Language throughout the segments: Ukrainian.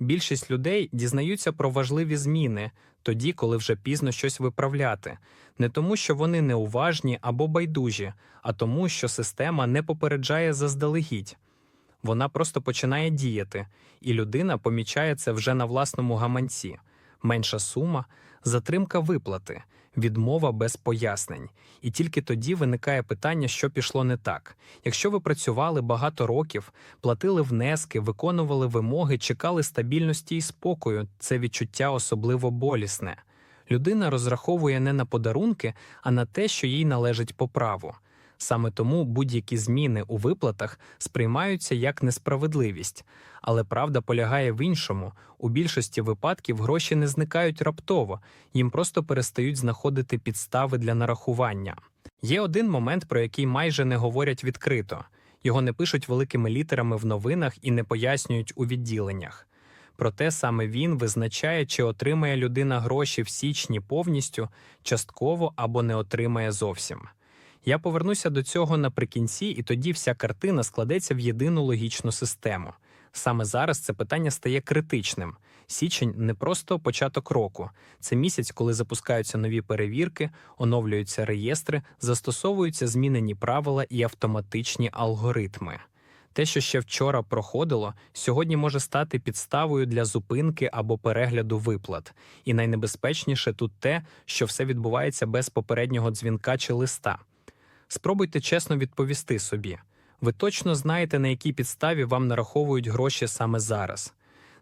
Більшість людей дізнаються про важливі зміни тоді, коли вже пізно щось виправляти, не тому, що вони неуважні або байдужі, а тому, що система не попереджає заздалегідь. Вона просто починає діяти, і людина помічає це вже на власному гаманці. Менша сума, затримка виплати, відмова без пояснень. І тільки тоді виникає питання, що пішло не так. Якщо ви працювали багато років, платили внески, виконували вимоги, чекали стабільності і спокою, це відчуття особливо болісне. Людина розраховує не на подарунки, а на те, що їй належить по праву. Саме тому будь-які зміни у виплатах сприймаються як несправедливість. Але правда полягає в іншому: у більшості випадків гроші не зникають раптово, їм просто перестають знаходити підстави для нарахування. Є один момент, про який майже не говорять відкрито його не пишуть великими літерами в новинах і не пояснюють у відділеннях. Проте саме він визначає, чи отримає людина гроші в січні повністю, частково або не отримає зовсім. Я повернуся до цього наприкінці, і тоді вся картина складеться в єдину логічну систему. Саме зараз це питання стає критичним. Січень не просто початок року, це місяць, коли запускаються нові перевірки, оновлюються реєстри, застосовуються змінені правила і автоматичні алгоритми. Те, що ще вчора проходило, сьогодні може стати підставою для зупинки або перегляду виплат. І найнебезпечніше тут те, що все відбувається без попереднього дзвінка чи листа. Спробуйте чесно відповісти собі. Ви точно знаєте, на якій підставі вам нараховують гроші саме зараз.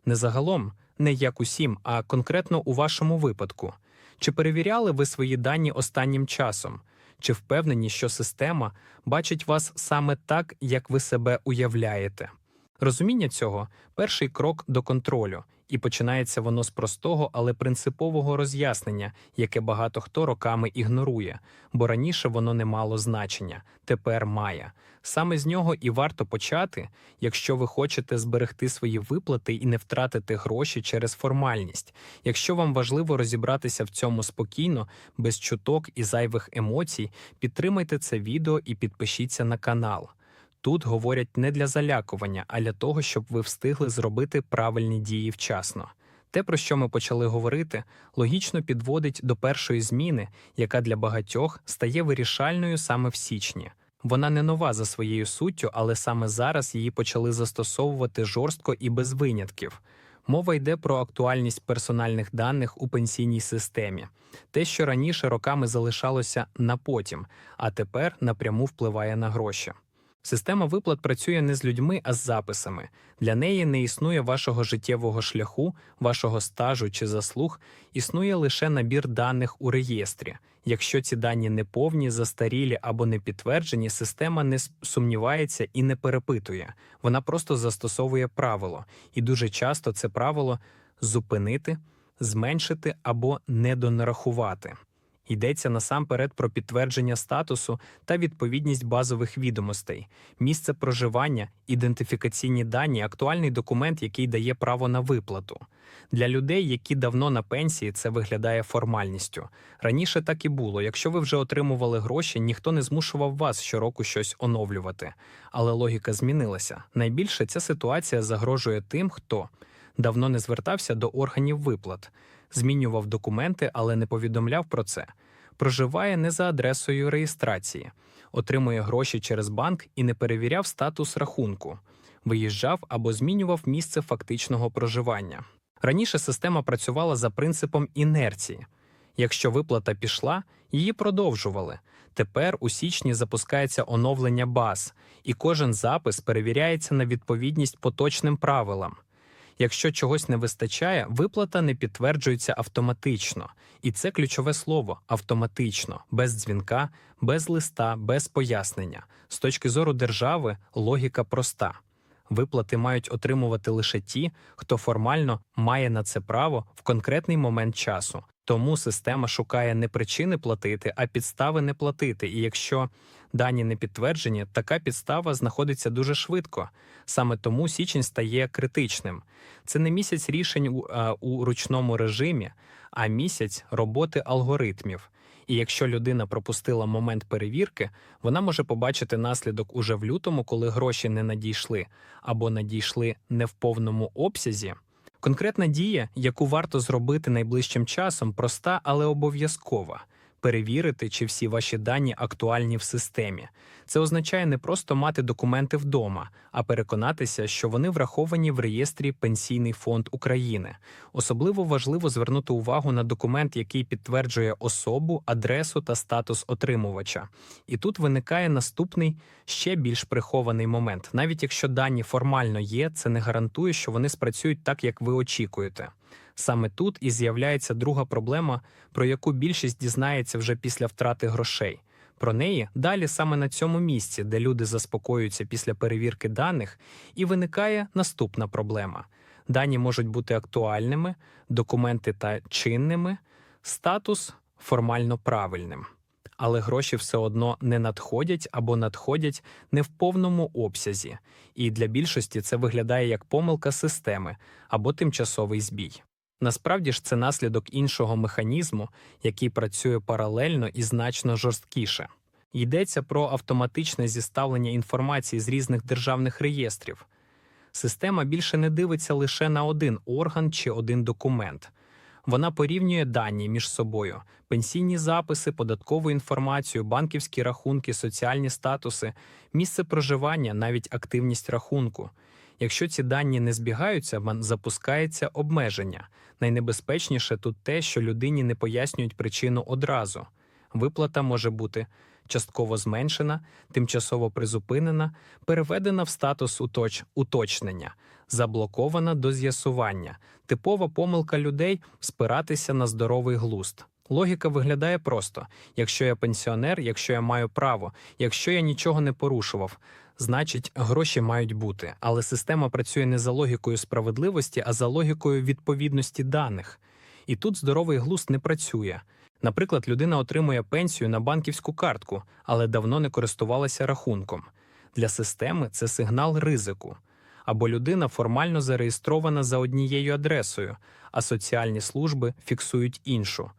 Не загалом, не як усім, а конкретно у вашому випадку. Чи перевіряли ви свої дані останнім часом? Чи впевнені, що система бачить вас саме так, як ви себе уявляєте? Розуміння цього перший крок до контролю, і починається воно з простого, але принципового роз'яснення, яке багато хто роками ігнорує, бо раніше воно не мало значення, тепер має. Саме з нього і варто почати, якщо ви хочете зберегти свої виплати і не втратити гроші через формальність. Якщо вам важливо розібратися в цьому спокійно, без чуток і зайвих емоцій, підтримайте це відео і підпишіться на канал. Тут говорять не для залякування, а для того, щоб ви встигли зробити правильні дії вчасно. Те, про що ми почали говорити, логічно підводить до першої зміни, яка для багатьох стає вирішальною саме в січні. Вона не нова за своєю суттю, але саме зараз її почали застосовувати жорстко і без винятків. Мова йде про актуальність персональних даних у пенсійній системі, те, що раніше роками залишалося на потім, а тепер напряму впливає на гроші. Система виплат працює не з людьми, а з записами. Для неї не існує вашого життєвого шляху, вашого стажу чи заслуг, існує лише набір даних у реєстрі. Якщо ці дані не повні, застарілі або не підтверджені, система не сумнівається і не перепитує. Вона просто застосовує правило, і дуже часто це правило зупинити, зменшити або недонарахувати. Йдеться насамперед про підтвердження статусу та відповідність базових відомостей, місце проживання, ідентифікаційні дані, актуальний документ, який дає право на виплату. Для людей, які давно на пенсії, це виглядає формальністю. Раніше так і було. Якщо ви вже отримували гроші, ніхто не змушував вас щороку щось оновлювати. Але логіка змінилася. Найбільше ця ситуація загрожує тим, хто давно не звертався до органів виплат змінював документи, але не повідомляв про це, проживає не за адресою реєстрації, отримує гроші через банк і не перевіряв статус рахунку, виїжджав або змінював місце фактичного проживання. Раніше система працювала за принципом інерції. Якщо виплата пішла, її продовжували. Тепер у січні запускається оновлення баз, і кожен запис перевіряється на відповідність поточним правилам. Якщо чогось не вистачає, виплата не підтверджується автоматично. І це ключове слово автоматично, без дзвінка, без листа, без пояснення. З точки зору держави логіка проста. Виплати мають отримувати лише ті, хто формально має на це право в конкретний момент часу. Тому система шукає не причини платити, а підстави не платити. І якщо дані не підтверджені, така підстава знаходиться дуже швидко. Саме тому січень стає критичним. Це не місяць рішень у, а, у ручному режимі, а місяць роботи алгоритмів. І якщо людина пропустила момент перевірки, вона може побачити наслідок уже в лютому, коли гроші не надійшли або надійшли не в повному обсязі. Конкретна дія, яку варто зробити найближчим часом, проста, але обов'язкова. Перевірити, чи всі ваші дані актуальні в системі. Це означає не просто мати документи вдома, а переконатися, що вони враховані в реєстрі Пенсійний фонд України. Особливо важливо звернути увагу на документ, який підтверджує особу, адресу та статус отримувача. І тут виникає наступний ще більш прихований момент. Навіть якщо дані формально є, це не гарантує, що вони спрацюють так, як ви очікуєте. Саме тут і з'являється друга проблема, про яку більшість дізнається вже після втрати грошей. Про неї далі саме на цьому місці, де люди заспокоюються після перевірки даних, і виникає наступна проблема. Дані можуть бути актуальними, документи та чинними, статус формально правильним. Але гроші все одно не надходять або надходять не в повному обсязі, і для більшості це виглядає як помилка системи або тимчасовий збій. Насправді ж це наслідок іншого механізму, який працює паралельно і значно жорсткіше. Йдеться про автоматичне зіставлення інформації з різних державних реєстрів. Система більше не дивиться лише на один орган чи один документ. Вона порівнює дані між собою: пенсійні записи, податкову інформацію, банківські рахунки, соціальні статуси, місце проживання, навіть активність рахунку. Якщо ці дані не збігаються, запускається обмеження. Найнебезпечніше тут те, що людині не пояснюють причину одразу. Виплата може бути частково зменшена, тимчасово призупинена, переведена в статус уточ... уточнення, заблокована до з'ясування. Типова помилка людей спиратися на здоровий глузд. Логіка виглядає просто: якщо я пенсіонер, якщо я маю право, якщо я нічого не порушував, значить гроші мають бути. Але система працює не за логікою справедливості, а за логікою відповідності даних. І тут здоровий глузд не працює. Наприклад, людина отримує пенсію на банківську картку, але давно не користувалася рахунком. Для системи це сигнал ризику. Або людина формально зареєстрована за однією адресою, а соціальні служби фіксують іншу.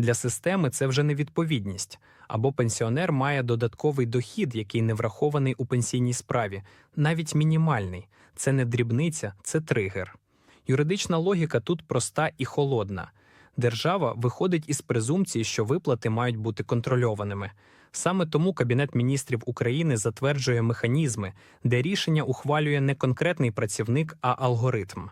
Для системи це вже невідповідність, або пенсіонер має додатковий дохід, який не врахований у пенсійній справі, навіть мінімальний. Це не дрібниця, це тригер. Юридична логіка тут проста і холодна. Держава виходить із презумпції, що виплати мають бути контрольованими. Саме тому Кабінет міністрів України затверджує механізми, де рішення ухвалює не конкретний працівник, а алгоритм.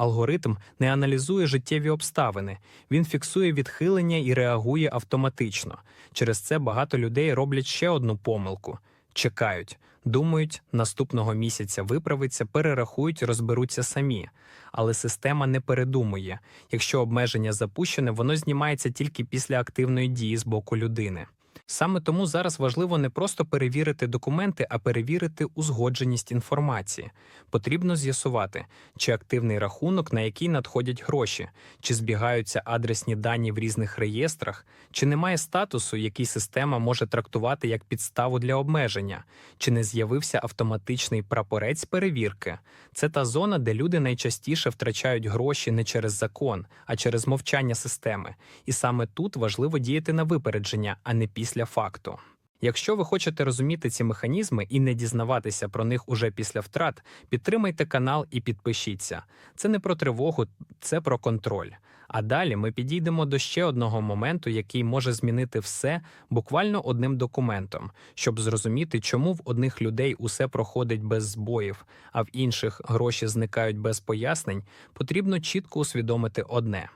Алгоритм не аналізує життєві обставини, він фіксує відхилення і реагує автоматично. Через це багато людей роблять ще одну помилку: чекають, думають, наступного місяця виправиться, перерахують, розберуться самі. Але система не передумує. Якщо обмеження запущене, воно знімається тільки після активної дії з боку людини. Саме тому зараз важливо не просто перевірити документи, а перевірити узгодженість інформації. Потрібно з'ясувати, чи активний рахунок, на який надходять гроші, чи збігаються адресні дані в різних реєстрах, чи немає статусу, який система може трактувати як підставу для обмеження, чи не з'явився автоматичний прапорець перевірки. Це та зона, де люди найчастіше втрачають гроші не через закон, а через мовчання системи. І саме тут важливо діяти на випередження, а не після факту. Якщо ви хочете розуміти ці механізми і не дізнаватися про них уже після втрат, підтримайте канал і підпишіться. Це не про тривогу, це про контроль. А далі ми підійдемо до ще одного моменту, який може змінити все буквально одним документом, щоб зрозуміти, чому в одних людей усе проходить без збоїв, а в інших гроші зникають без пояснень, потрібно чітко усвідомити одне: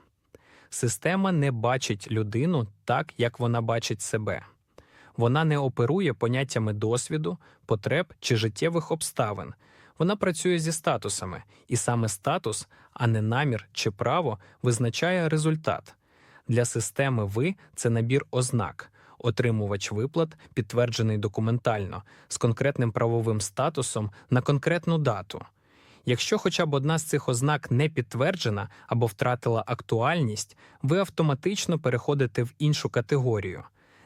система не бачить людину так, як вона бачить себе. Вона не оперує поняттями досвіду, потреб чи життєвих обставин. Вона працює зі статусами, і саме статус, а не намір чи право, визначає результат. Для системи ви це набір ознак, отримувач виплат, підтверджений документально, з конкретним правовим статусом на конкретну дату. Якщо хоча б одна з цих ознак не підтверджена або втратила актуальність, ви автоматично переходите в іншу категорію.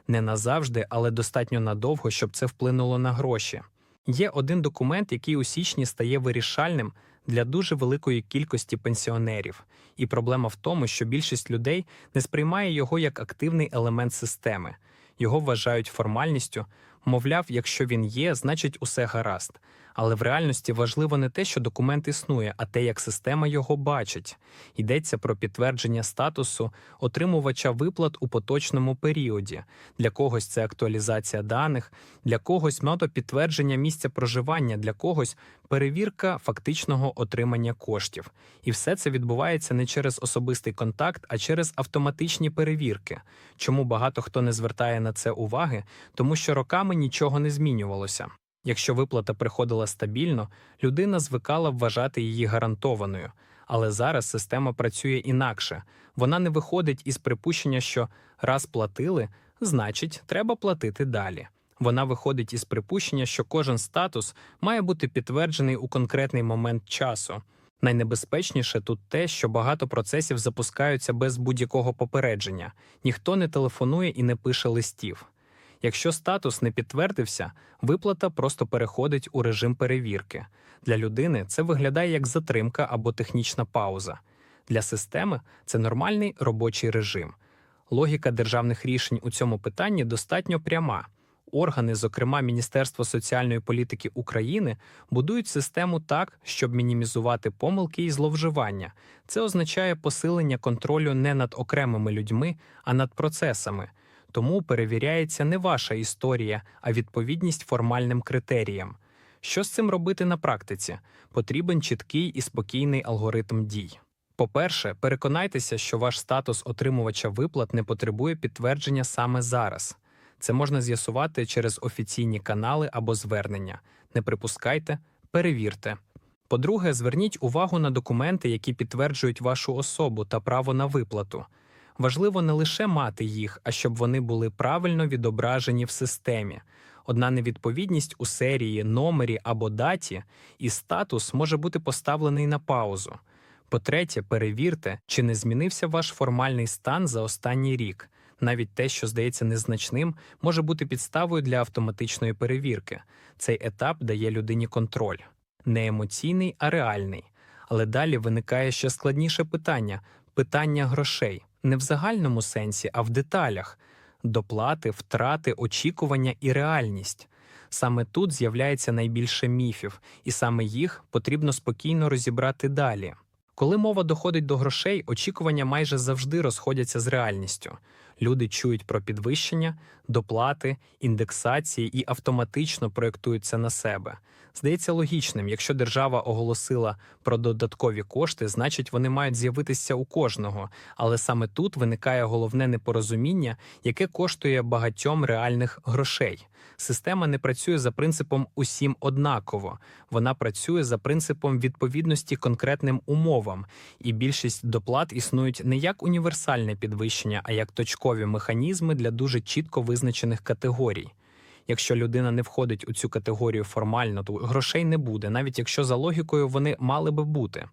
Не назавжди, але достатньо надовго, щоб це вплинуло на гроші. Є один документ, який у січні стає вирішальним для дуже великої кількості пенсіонерів, і проблема в тому, що більшість людей не сприймає його як активний елемент системи. Його вважають формальністю, мовляв, якщо він є, значить усе гаразд. Але в реальності важливо не те, що документ існує, а те, як система його бачить. Йдеться про підтвердження статусу отримувача виплат у поточному періоді. Для когось це актуалізація даних, для когось мета підтвердження місця проживання, для когось перевірка фактичного отримання коштів. І все це відбувається не через особистий контакт, а через автоматичні перевірки. Чому багато хто не звертає на це уваги? Тому що роками нічого не змінювалося. Якщо виплата приходила стабільно, людина звикала вважати її гарантованою. Але зараз система працює інакше. Вона не виходить із припущення, що раз платили, значить, треба платити далі. Вона виходить із припущення, що кожен статус має бути підтверджений у конкретний момент часу. Найнебезпечніше тут те, що багато процесів запускаються без будь-якого попередження, ніхто не телефонує і не пише листів. Якщо статус не підтвердився, виплата просто переходить у режим перевірки. Для людини це виглядає як затримка або технічна пауза. Для системи це нормальний робочий режим. Логіка державних рішень у цьому питанні достатньо пряма. Органи, зокрема Міністерство соціальної політики України, будують систему так, щоб мінімізувати помилки і зловживання. Це означає посилення контролю не над окремими людьми, а над процесами. Тому перевіряється не ваша історія, а відповідність формальним критеріям. Що з цим робити на практиці? Потрібен чіткий і спокійний алгоритм дій. По-перше, переконайтеся, що ваш статус отримувача виплат не потребує підтвердження саме зараз. Це можна з'ясувати через офіційні канали або звернення. Не припускайте, перевірте. По-друге, зверніть увагу на документи, які підтверджують вашу особу та право на виплату. Важливо не лише мати їх, а щоб вони були правильно відображені в системі. Одна невідповідність у серії, номері або даті, і статус може бути поставлений на паузу. По-третє, перевірте, чи не змінився ваш формальний стан за останній рік. Навіть те, що здається незначним, може бути підставою для автоматичної перевірки. Цей етап дає людині контроль не емоційний, а реальний. Але далі виникає ще складніше питання питання грошей не в загальному сенсі, а в деталях доплати, втрати, очікування і реальність. Саме тут з'являється найбільше міфів, і саме їх потрібно спокійно розібрати далі. Коли мова доходить до грошей, очікування майже завжди розходяться з реальністю. Люди чують про підвищення, доплати, індексації і автоматично проєктуються на себе. Здається логічним, якщо держава оголосила про додаткові кошти, значить вони мають з'явитися у кожного. Але саме тут виникає головне непорозуміння, яке коштує багатьом реальних грошей. Система не працює за принципом усім однаково, вона працює за принципом відповідності конкретним умовам, і більшість доплат існують не як універсальне підвищення, а як точкові механізми для дуже чітко визначених категорій. Якщо людина не входить у цю категорію формально, то грошей не буде, навіть якщо за логікою вони мали би бути.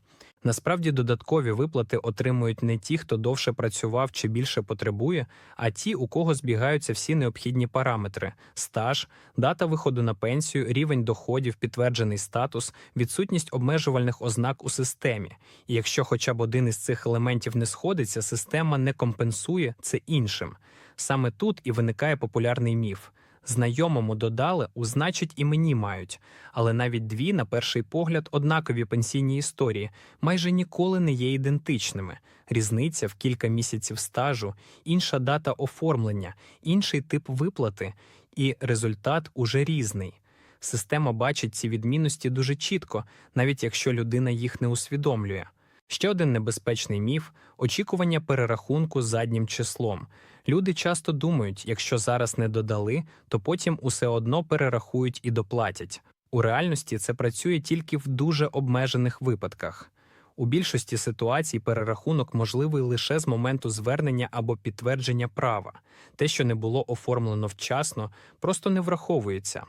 Насправді додаткові виплати отримують не ті, хто довше працював чи більше потребує, а ті, у кого збігаються всі необхідні параметри: стаж, дата виходу на пенсію, рівень доходів, підтверджений статус, відсутність обмежувальних ознак у системі. І якщо хоча б один із цих елементів не сходиться, система не компенсує це іншим. Саме тут і виникає популярний міф. Знайомому додали, узначить і мені мають, але навіть дві, на перший погляд, однакові пенсійні історії майже ніколи не є ідентичними. Різниця в кілька місяців стажу, інша дата оформлення, інший тип виплати, і результат уже різний. Система бачить ці відмінності дуже чітко, навіть якщо людина їх не усвідомлює. Ще один небезпечний міф очікування перерахунку заднім числом. Люди часто думають, якщо зараз не додали, то потім усе одно перерахують і доплатять. У реальності це працює тільки в дуже обмежених випадках. У більшості ситуацій перерахунок можливий лише з моменту звернення або підтвердження права. Те, що не було оформлено вчасно, просто не враховується.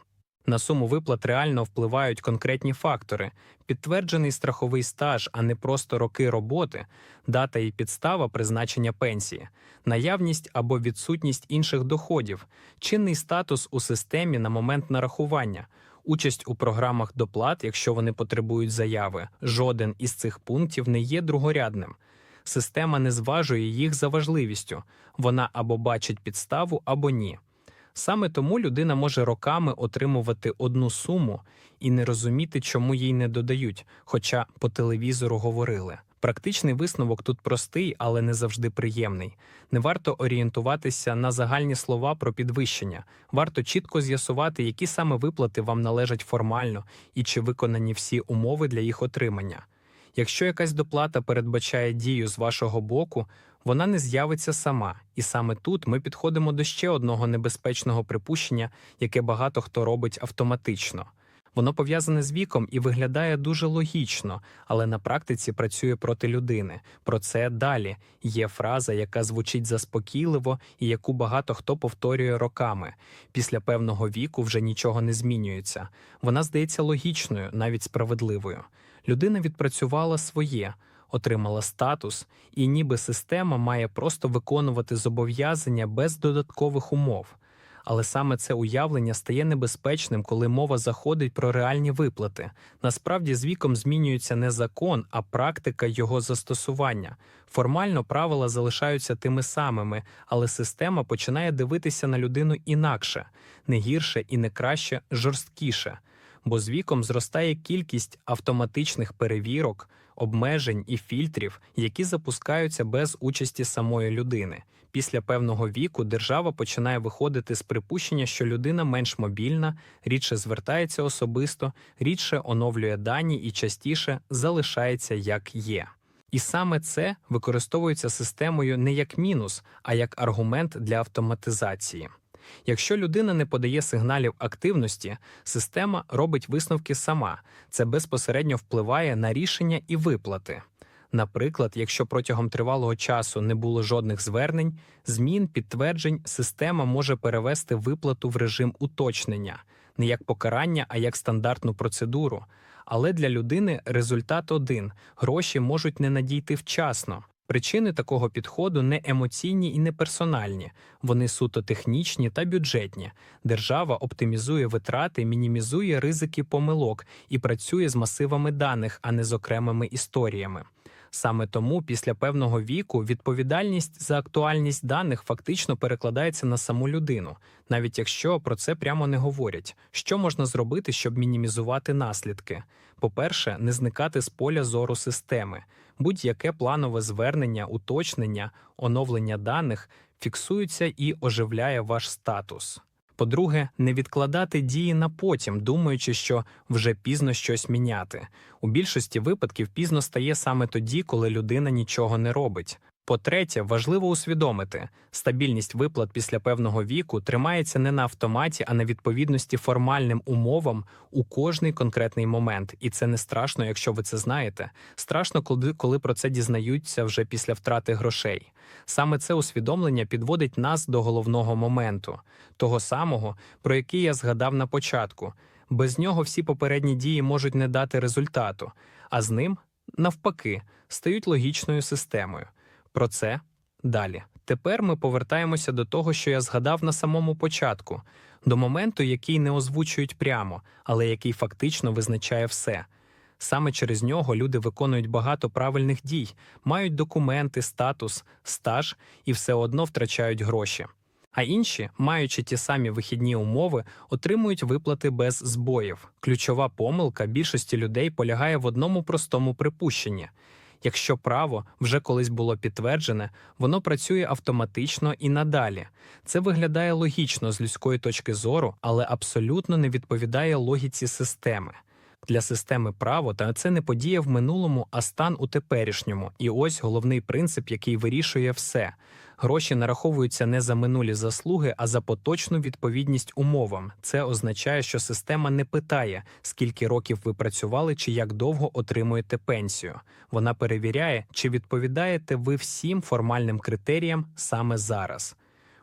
На суму виплат реально впливають конкретні фактори: підтверджений страховий стаж, а не просто роки роботи, дата і підстава призначення пенсії, наявність або відсутність інших доходів, чинний статус у системі на момент нарахування, участь у програмах доплат, якщо вони потребують заяви. Жоден із цих пунктів не є другорядним. Система не зважує їх за важливістю, вона або бачить підставу, або ні. Саме тому людина може роками отримувати одну суму і не розуміти, чому їй не додають, хоча по телевізору говорили. Практичний висновок тут простий, але не завжди приємний. Не варто орієнтуватися на загальні слова про підвищення. Варто чітко з'ясувати, які саме виплати вам належать формально і чи виконані всі умови для їх отримання. Якщо якась доплата передбачає дію з вашого боку, вона не з'явиться сама, і саме тут ми підходимо до ще одного небезпечного припущення, яке багато хто робить автоматично. Воно пов'язане з віком і виглядає дуже логічно, але на практиці працює проти людини. Про це далі є фраза, яка звучить заспокійливо і яку багато хто повторює роками. Після певного віку вже нічого не змінюється. Вона здається логічною, навіть справедливою. Людина відпрацювала своє, отримала статус, і ніби система має просто виконувати зобов'язання без додаткових умов. Але саме це уявлення стає небезпечним, коли мова заходить про реальні виплати. Насправді, з віком змінюється не закон, а практика його застосування. Формально правила залишаються тими самими, але система починає дивитися на людину інакше, не гірше і не краще, жорсткіше. Бо з віком зростає кількість автоматичних перевірок, обмежень і фільтрів, які запускаються без участі самої людини. Після певного віку держава починає виходити з припущення, що людина менш мобільна, рідше звертається особисто, рідше оновлює дані і частіше залишається як є. І саме це використовується системою не як мінус, а як аргумент для автоматизації. Якщо людина не подає сигналів активності, система робить висновки сама. Це безпосередньо впливає на рішення і виплати. Наприклад, якщо протягом тривалого часу не було жодних звернень, змін, підтверджень, система може перевести виплату в режим уточнення, не як покарання, а як стандартну процедуру. Але для людини результат один гроші можуть не надійти вчасно. Причини такого підходу не емоційні і не персональні, вони суто технічні та бюджетні. Держава оптимізує витрати, мінімізує ризики помилок і працює з масивами даних, а не з окремими історіями. Саме тому після певного віку відповідальність за актуальність даних фактично перекладається на саму людину, навіть якщо про це прямо не говорять. Що можна зробити, щоб мінімізувати наслідки? По-перше, не зникати з поля зору системи. Будь-яке планове звернення, уточнення, оновлення даних фіксується і оживляє ваш статус. По-друге, не відкладати дії на потім, думаючи, що вже пізно щось міняти. У більшості випадків пізно стає саме тоді, коли людина нічого не робить. По-третє, важливо усвідомити, стабільність виплат після певного віку тримається не на автоматі, а на відповідності формальним умовам у кожний конкретний момент. І це не страшно, якщо ви це знаєте. Страшно, коли, коли про це дізнаються вже після втрати грошей. Саме це усвідомлення підводить нас до головного моменту, того самого, про який я згадав на початку. Без нього всі попередні дії можуть не дати результату, а з ним, навпаки, стають логічною системою. Про це далі. Тепер ми повертаємося до того, що я згадав на самому початку, до моменту, який не озвучують прямо, але який фактично визначає все. Саме через нього люди виконують багато правильних дій, мають документи, статус, стаж і все одно втрачають гроші. А інші, маючи ті самі вихідні умови, отримують виплати без збоїв. Ключова помилка більшості людей полягає в одному простому припущенні. Якщо право вже колись було підтверджене, воно працює автоматично і надалі. Це виглядає логічно з людської точки зору, але абсолютно не відповідає логіці системи. Для системи право та це не подія в минулому, а стан у теперішньому. І ось головний принцип, який вирішує все. Гроші нараховуються не за минулі заслуги, а за поточну відповідність умовам. Це означає, що система не питає, скільки років ви працювали чи як довго отримуєте пенсію. Вона перевіряє, чи відповідаєте ви всім формальним критеріям саме зараз.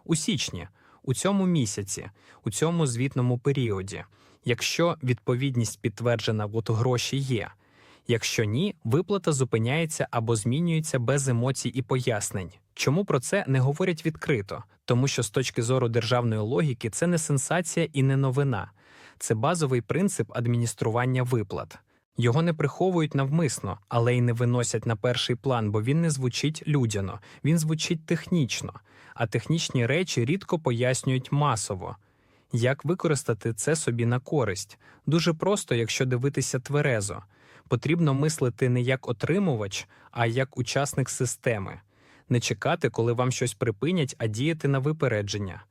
У січні, у цьому місяці, у цьому звітному періоді. Якщо відповідність підтверджена, от гроші є. Якщо ні, виплата зупиняється або змінюється без емоцій і пояснень. Чому про це не говорять відкрито? Тому що з точки зору державної логіки це не сенсація і не новина, це базовий принцип адміністрування виплат. Його не приховують навмисно, але й не виносять на перший план, бо він не звучить людяно, він звучить технічно, а технічні речі рідко пояснюють масово. Як використати це собі на користь? Дуже просто, якщо дивитися тверезо. Потрібно мислити не як отримувач, а як учасник системи, не чекати, коли вам щось припинять, а діяти на випередження.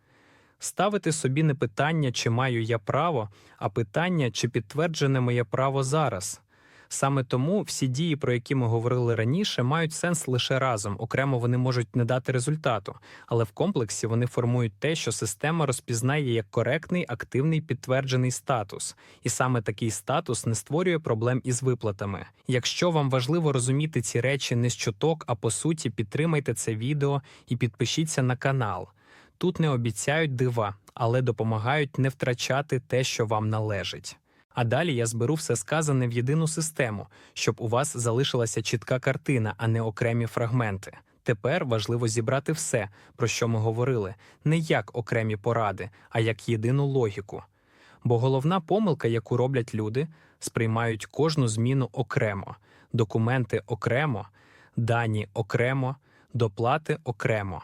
Ставити собі не питання, чи маю я право, а питання, чи підтверджене моє право зараз. Саме тому всі дії, про які ми говорили раніше, мають сенс лише разом. Окремо вони можуть не дати результату, але в комплексі вони формують те, що система розпізнає як коректний, активний підтверджений статус, і саме такий статус не створює проблем із виплатами. Якщо вам важливо розуміти ці речі не з чуток, а по суті, підтримайте це відео і підпишіться на канал. Тут не обіцяють дива, але допомагають не втрачати те, що вам належить. А далі я зберу все сказане в єдину систему, щоб у вас залишилася чітка картина, а не окремі фрагменти. Тепер важливо зібрати все, про що ми говорили, не як окремі поради, а як єдину логіку. Бо головна помилка, яку роблять люди, сприймають кожну зміну окремо, документи окремо, дані окремо, доплати окремо,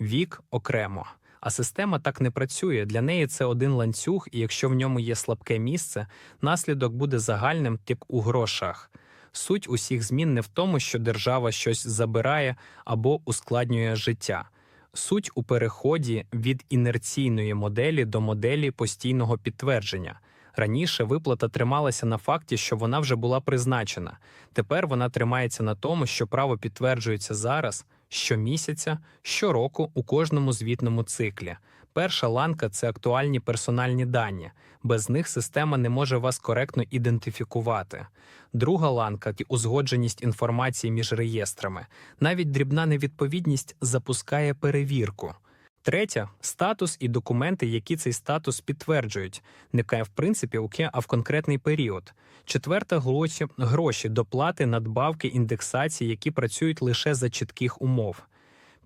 вік окремо. А система так не працює. Для неї це один ланцюг, і якщо в ньому є слабке місце, наслідок буде загальним, як у грошах. Суть усіх змін не в тому, що держава щось забирає або ускладнює життя. Суть у переході від інерційної моделі до моделі постійного підтвердження. Раніше виплата трималася на факті, що вона вже була призначена. Тепер вона тримається на тому, що право підтверджується зараз, щомісяця, щороку у кожному звітному циклі. Перша ланка це актуальні персональні дані. Без них система не може вас коректно ідентифікувати. Друга ланка узгодженість інформації між реєстрами. Навіть дрібна невідповідність запускає перевірку. Третя статус і документи, які цей статус підтверджують, не в принципі, уке, а в конкретний період. Четверта гроші, гроші доплати, надбавки, індексації, які працюють лише за чітких умов.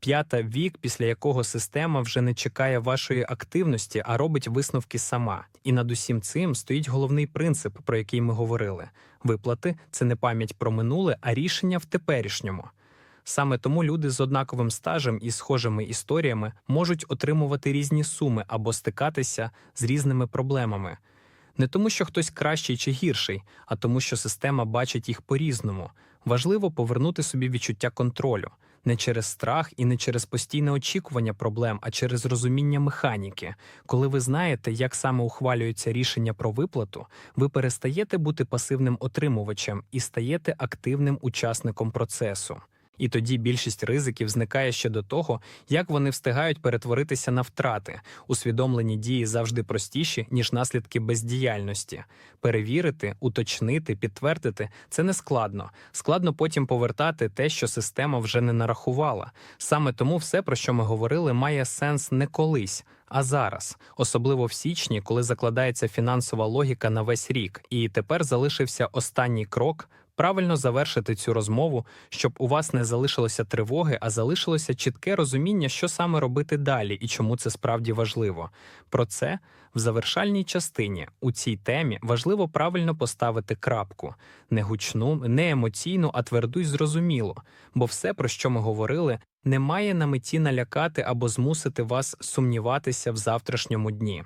П'ята вік, після якого система вже не чекає вашої активності, а робить висновки сама. І над усім цим стоїть головний принцип, про який ми говорили: виплати це не пам'ять про минуле, а рішення в теперішньому. Саме тому люди з однаковим стажем і схожими історіями можуть отримувати різні суми або стикатися з різними проблемами. Не тому, що хтось кращий чи гірший, а тому, що система бачить їх по-різному. Важливо повернути собі відчуття контролю не через страх і не через постійне очікування проблем, а через розуміння механіки. Коли ви знаєте, як саме ухвалюється рішення про виплату, ви перестаєте бути пасивним отримувачем і стаєте активним учасником процесу. І тоді більшість ризиків зникає ще до того, як вони встигають перетворитися на втрати. Усвідомлені дії завжди простіші, ніж наслідки бездіяльності. Перевірити, уточнити, підтвердити це не складно. Складно потім повертати те, що система вже не нарахувала. Саме тому все, про що ми говорили, має сенс не колись. А зараз, особливо в січні, коли закладається фінансова логіка на весь рік, і тепер залишився останній крок правильно завершити цю розмову, щоб у вас не залишилося тривоги, а залишилося чітке розуміння, що саме робити далі і чому це справді важливо. Про це в завершальній частині у цій темі важливо правильно поставити крапку не гучну, не емоційну, а тверду й зрозумілу, бо все, про що ми говорили, не має на меті налякати або змусити вас сумніватися в завтрашньому дні.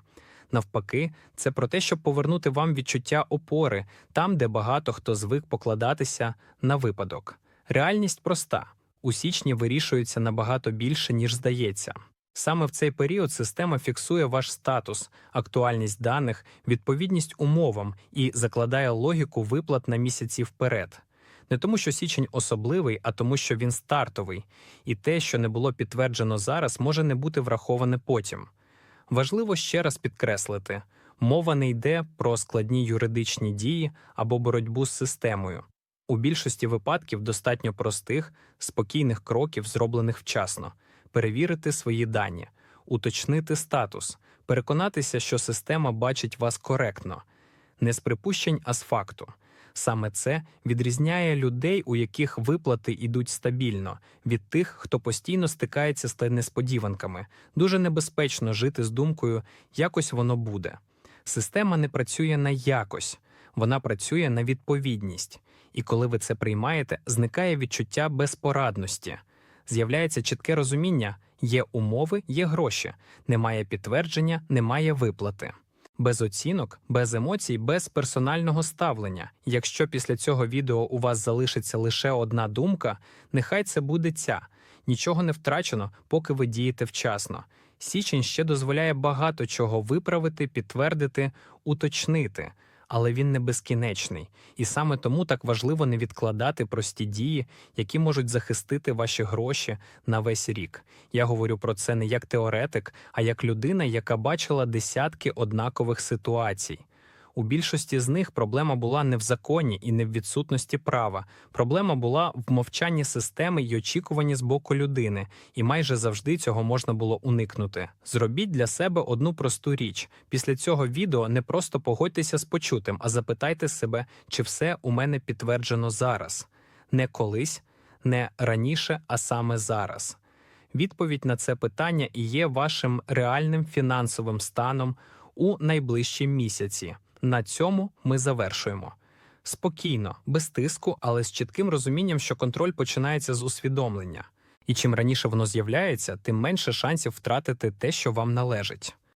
Навпаки, це про те, щоб повернути вам відчуття опори там, де багато хто звик покладатися на випадок. Реальність проста у січні вирішується набагато більше, ніж здається. Саме в цей період система фіксує ваш статус, актуальність даних, відповідність умовам і закладає логіку виплат на місяці вперед. Не тому, що січень особливий, а тому, що він стартовий, і те, що не було підтверджено зараз, може не бути враховане потім. Важливо ще раз підкреслити, мова не йде про складні юридичні дії або боротьбу з системою. У більшості випадків достатньо простих, спокійних кроків, зроблених вчасно, перевірити свої дані, уточнити статус, переконатися, що система бачить вас коректно, не з припущень, а з факту. Саме це відрізняє людей, у яких виплати йдуть стабільно, від тих, хто постійно стикається з несподіванками. Дуже небезпечно жити з думкою, якось воно буде. Система не працює на якось, Вона працює на відповідність. І коли ви це приймаєте, зникає відчуття безпорадності. З'являється чітке розуміння: є умови, є гроші, немає підтвердження, немає виплати. Без оцінок, без емоцій, без персонального ставлення. Якщо після цього відео у вас залишиться лише одна думка, нехай це буде ця. Нічого не втрачено, поки ви дієте вчасно. Січень ще дозволяє багато чого виправити, підтвердити, уточнити, але він не безкінечний. І саме тому так важливо не відкладати прості дії, які можуть захистити ваші гроші на весь рік. Я говорю про це не як теоретик, а як людина, яка бачила десятки однакових ситуацій. У більшості з них проблема була не в законі і не в відсутності права. Проблема була в мовчанні системи й очікуванні з боку людини, і майже завжди цього можна було уникнути. Зробіть для себе одну просту річ. Після цього відео не просто погодьтеся з почутим, а запитайте себе, чи все у мене підтверджено зараз. Не колись, не раніше, а саме зараз. Відповідь на це питання і є вашим реальним фінансовим станом у найближчі місяці. На цьому ми завершуємо. Спокійно, без тиску, але з чітким розумінням, що контроль починається з усвідомлення. І чим раніше воно з'являється, тим менше шансів втратити те, що вам належить.